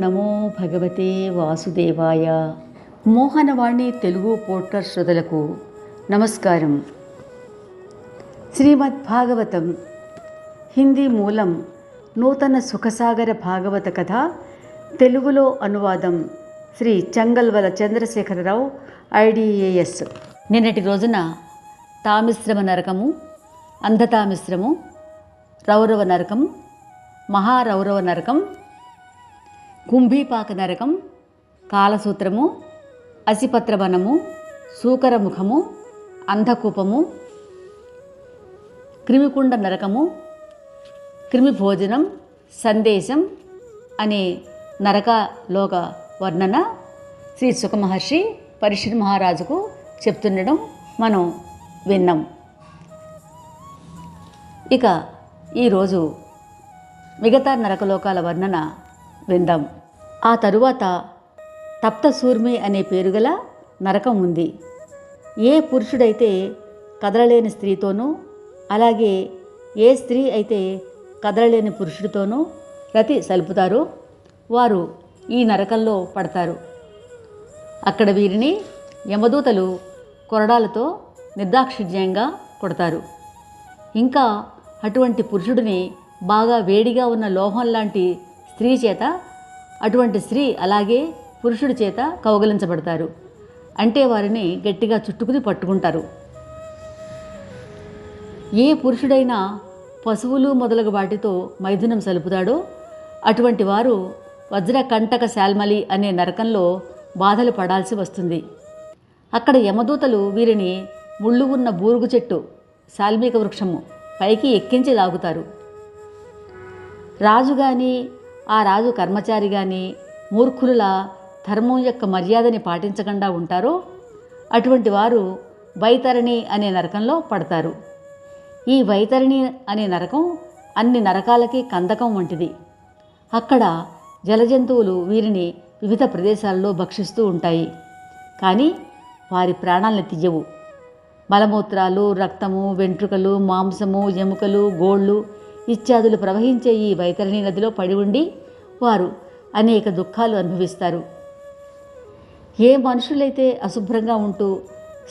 నమో భగవతే వాసుదేవాయ. మోహనవాణి తెలుగు పోర్టర్ శ్రోతలకు నమస్కారం. శ్రీమద్ భాగవతం హిందీ మూలం నూతన సుఖసాగర భాగవత కథ తెలుగులో అనువాదం శ్రీ చంగల్వల చంద్రశేఖరరావు ఐడిఏఎస్. నిన్నటి రోజున తామిశ్రమ నరకము అంధతామిశ్రము రౌరవ నరకం మహారౌరవ నరకం కుంభీపాక నరకం కాలసూత్రము అసిపత్రవనము సూకరముఖము అంధకూపము క్రిమికుండ నరకము క్రిమి భోజనం సందేశం అనే నరకలోక వర్ణన శ్రీ సుఖమహర్షి పరిశ్రమ మహారాజుకు చెప్తుండడం మనం విన్నాం. ఇక ఈరోజు మిగతా నరకలోకాల వర్ణన విందాం. ఆ తరువాత తప్తసూర్మి అనే పేరుగల నరకం ఉంది. ఏ పురుషుడైతే కదలలేని స్త్రీతోనూ అలాగే ఏ స్త్రీ అయితే కదలలేని పురుషుడితోనూ రతి సలుపుతారో వారు ఈ నరకంలో పడతారు. అక్కడ వీరిని యమదూతలు కొరడాలతో నిర్దాక్షిణ్యంగా కొడతారు. ఇంకా అటువంటి పురుషుడిని బాగా వేడిగా ఉన్న లోహం లాంటి స్త్రీ చేత అటువంటి స్త్రీ అలాగే పురుషుడి చేత కౌగలించబడతారు. అంటే వారిని గట్టిగా చుట్టుకుని పట్టుకుంటారు. ఏ పురుషుడైనా పశువులు మొదలగు వాటితో మైథునం సలుపుతాడో అటువంటి వారు వజ్రకంటక శాల్మలి అనే నరకంలో బాధలు పడాల్సి వస్తుంది. అక్కడ యమదూతలు వీరిని ముళ్ళు ఉన్న బూరుగు చెట్టు శాల్మీక వృక్షము పైకి ఎక్కించి లాగుతారు. రాజు కానీ ఆ రాజు కర్మచారి కానీ మూర్ఖులులా ధర్మం యొక్క మర్యాదని పాటించకుండా ఉంటారో అటువంటి వారు వైతరణి అనే నరకంలో పడతారు. ఈ వైతరణి అనే నరకం అన్ని నరకాలకి కందకం వంటిది. అక్కడ జలజంతువులు వీరిని వివిధ ప్రదేశాల్లో భక్షిస్తూ ఉంటాయి. కానీ వారి ప్రాణాలను తీయవు. మలమూత్రాలు రక్తము వెంట్రుకలు మాంసము ఎముకలు గోళ్ళు ఇత్యాదులు ప్రవహించే ఈ వైతరణి నదిలో పడి ఉండి వారు అనేక దుఃఖాలు అనుభవిస్తారు. ఏ మనుషులైతే అశుభ్రంగా ఉంటూ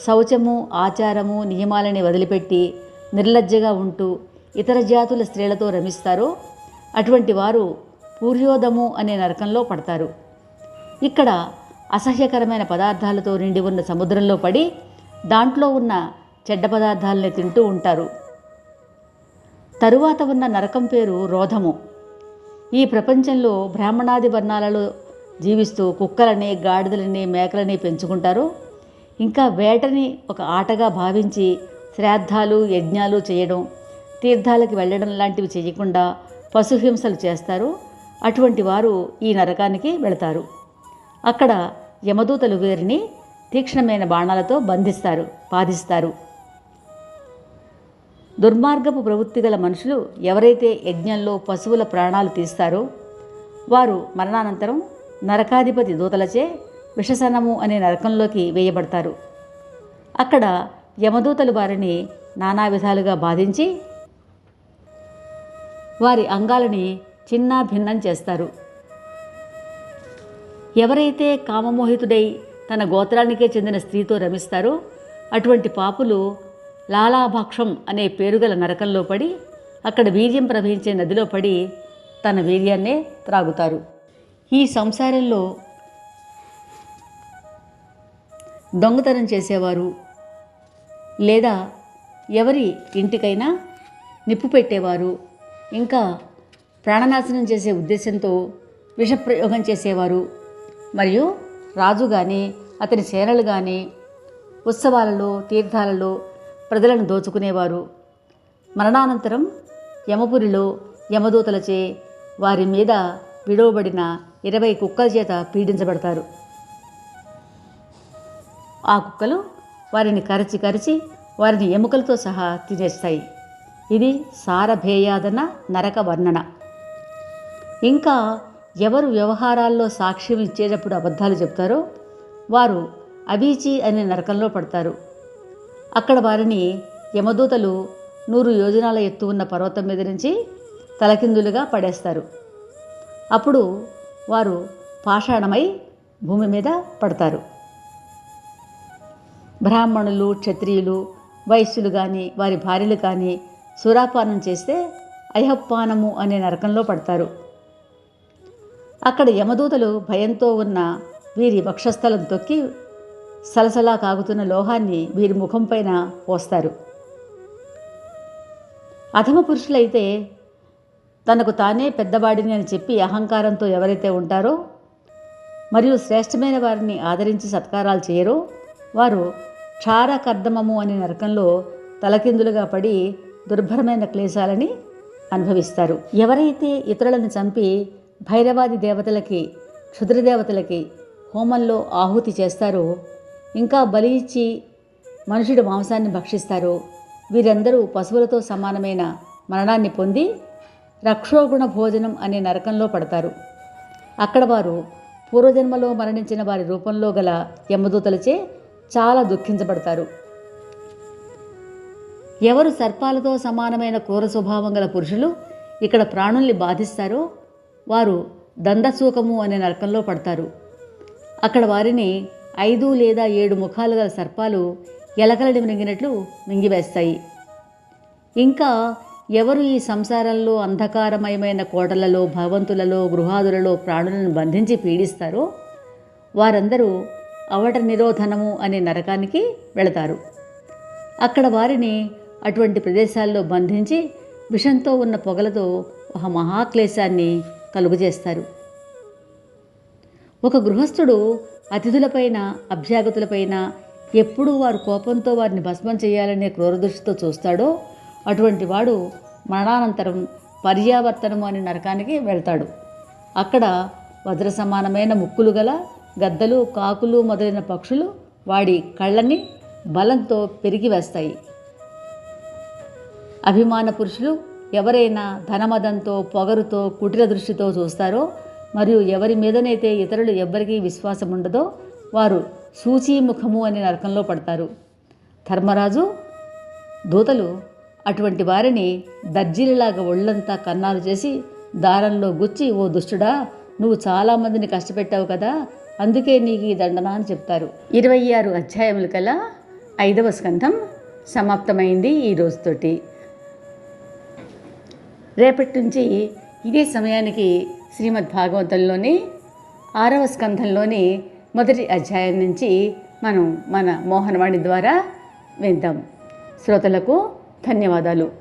శౌచము ఆచారము నియమాలని వదిలిపెట్టి నిర్లజ్జగా ఉంటూ ఇతర జాతుల స్త్రీలతో రమిస్తారో అటువంటి వారు పూర్యోదము అనే నరకంలో పడతారు. ఇక్కడ అసహ్యకరమైన పదార్థాలతో నిండి ఉన్న సముద్రంలో పడి దాంట్లో ఉన్న చెడ్డ పదార్థాలని తింటూ ఉంటారు. తరువాత ఉన్న నరకం పేరు రోధము. ఈ ప్రపంచంలో బ్రాహ్మణాది వర్ణాలలో జీవిస్తూ కుక్కలని గాడిదలని మేకలని పెంచుకుంటారు. ఇంకా వేటని ఒక ఆటగా భావించి శ్రాద్ధాలు యజ్ఞాలు చేయడం తీర్థాలకు వెళ్ళడం లాంటివి చేయకుండా పశుహింసలు చేస్తారు. అటువంటి వారు ఈ నరకానికి వెళతారు. అక్కడ యమదూతలు వీరిని తీక్ష్ణమైన బాణాలతో బంధిస్తారు బాధిస్తారు దుర్మార్గపు ప్రవృత్తి గల మనుషులు ఎవరైతే యజ్ఞంలో పశువుల ప్రాణాలు తీస్తారో వారు మరణానంతరం నరకాధిపతి దూతలచే విషసనము అనే నరకంలోకి వేయబడతారు. అక్కడ యమదూతలు వారిని నానా విధాలుగా బాధించి వారి అంగాలని చిన్న భిన్నం చేస్తారు. ఎవరైతే కామమోహితుడై తన గోత్రానికే చెందిన స్త్రీతో రమిస్తారో అటువంటి పాపులు లాలాభాక్షం అనే పేరుగల నరకంలో పడి అక్కడ వీర్యం ప్రవహించే నదిలో పడి తన వీర్యాన్నే త్రాగుతారు. ఈ సంసారంలో దొంగతనం చేసేవారు లేదా ఎవరి ఇంటికైనా నిప్పు పెట్టేవారు ఇంకా ప్రాణనాశనం చేసే ఉద్దేశంతో విషప్రయోగం చేసేవారు. మరియు రాజు కానీ అతని సేనలు కానీ ఉత్సవాలలో తీర్థాలలో ప్రజలను దోచుకునేవారు. మరణానంతరం యమపురిలో యమదూతలచే వారి మీద విడవబడిన ఇరవై కుక్కల చేత పీడించబడతారు. ఆ కుక్కలు వారిని కరచి కరిచి వారిని ఎముకలతో సహా తినేస్తాయి. ఇది సారభేయాదన నరక వర్ణన. ఇంకా ఎవరు వ్యవహారాల్లో సాక్ష్యం ఇచ్చేటప్పుడు అబద్ధాలు చెప్తారో వారు అబీచి అనే నరకంలో పడతారు. అక్కడ వారిని యమదూతలు నూరు యోజనాల ఎత్తు ఉన్న పర్వతం మీద నుంచి తలకిందులుగా పడేస్తారు. అప్పుడు వారు పాషాణమై భూమి మీద పడతారు. బ్రాహ్మణులు క్షత్రియులు వైశ్యులు కానీ వారి భార్యలు కానీ సురాపానం చేస్తే అయహపానము అనే నరకంలో పడతారు. అక్కడ యమదూతలు భయంతో ఉన్న వీరి వక్షస్థలం తొక్కి సలసలా కాగుతున్న లోహాన్ని వీరి ముఖంపైన పోస్తారు. అధమ పురుషులైతే తనకు తానే పెద్దవాడిని అని చెప్పి అహంకారంతో ఎవరైతే ఉంటారో మరియు శ్రేష్టమైన వారిని ఆదరించి సత్కారాలు చేయరో వారు క్షారకర్దమము అనే నరకంలో తలకిందులుగా పడి దుర్భరమైన క్లేశాలని అనుభవిస్తారు. ఎవరైతే ఇతరులను చంపి భైరవాది దేవతలకి క్షుద్రదేవతలకి హోమంలో ఆహుతి చేస్తారో ఇంకా బలి ఇచ్చి మనుషుడి మాంసాన్ని భక్షిస్తారో వీరందరూ పశువులతో సమానమైన మరణాన్ని పొంది రక్షోగుణ భోజనం అనే నరకంలో పడతారు. అక్కడ వారు పూర్వజన్మలో మరణించిన వారి రూపంలో గల యమదూతలచే చాలా దుఃఖించబడతారు. ఎవరు సర్పాలతో సమానమైన క్రూర స్వభావం గల పురుషులు ఇక్కడ ప్రాణుల్ని బాధిస్తారో వారు దందసూకము అనే నరకంలో పడతారు. అక్కడ వారిని ఐదు లేదా ఏడు ముఖాలు గల సర్పాలు ఎలకలని మింగినట్లు మింగివేస్తాయి. ఇంకా ఎవరు ఈ సంసారంలో అంధకారమయమైన కోటలలో భవంతులలో గృహాదులలో ప్రాణులను బంధించి పీడిస్తారో వారందరూ అవట నిరోధనము అనే నరకానికి వెళతారు. అక్కడ వారిని అటువంటి ప్రదేశాల్లో బంధించి విషంతో ఉన్న పొగలతో ఒక మహాక్లేశాన్ని కలుగజేస్తారు. ఒక గృహస్థుడు అతిథులపైన అభ్యాగతులపైన ఎప్పుడూ వారు కోపంతో వారిని భస్మం చేయాలనే క్రూరదృష్టితో చూస్తాడో అటువంటి వాడు మరణానంతరం పర్యావర్తనము అనే నరకానికి వెళ్తాడు. అక్కడ వజ్ర సమానమైన ముక్కులు గల గద్దలు కాకులు మొదలైన పక్షులు వాడి కళ్ళని బలంతో పెరిగి వేస్తాయి. అభిమాన పురుషులు ఎవరైనా ధనమదంతో పొగరుతో కుటిల దృష్టితో చూస్తారో మరియు ఎవరి మీదనైతే ఇతరులు ఎవ్వరికీ విశ్వాసం ఉండదో వారు సూచీముఖము అనే నరకంలో పడతారు. ధర్మరాజు దూతలు అటువంటి వారిని దర్జీలలాగా ఒళ్ళంతా కన్నాలు చేసి దారంలో గుచ్చి ఓ దుష్టుడా నువ్వు చాలామందిని కష్టపెట్టావు కదా అందుకే నీకు ఈ దండన అని చెప్తారు. ఇరవై ఆరు అధ్యాయముల కల ఐదవ స్కంధం సమాప్తమైంది ఈ రోజుతోటి. రేపటి నుంచి ఇదే సమయానికి శ్రీమద్ భాగవతంలోని ఆరవ స్కంధంలోని మొదటి అధ్యాయం నుంచి మనం మన మోహనవాణి ద్వారా విందాం. శ్రోతలకు ధన్యవాదాలు.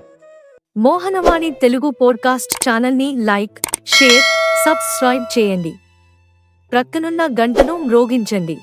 మోహనవాణి తెలుగు పోడ్కాస్ట్ ఛానల్ని లైక్ షేర్ సబ్స్క్రైబ్ చేయండి. ప్రక్కనున్న గంటను మ్రోగించండి.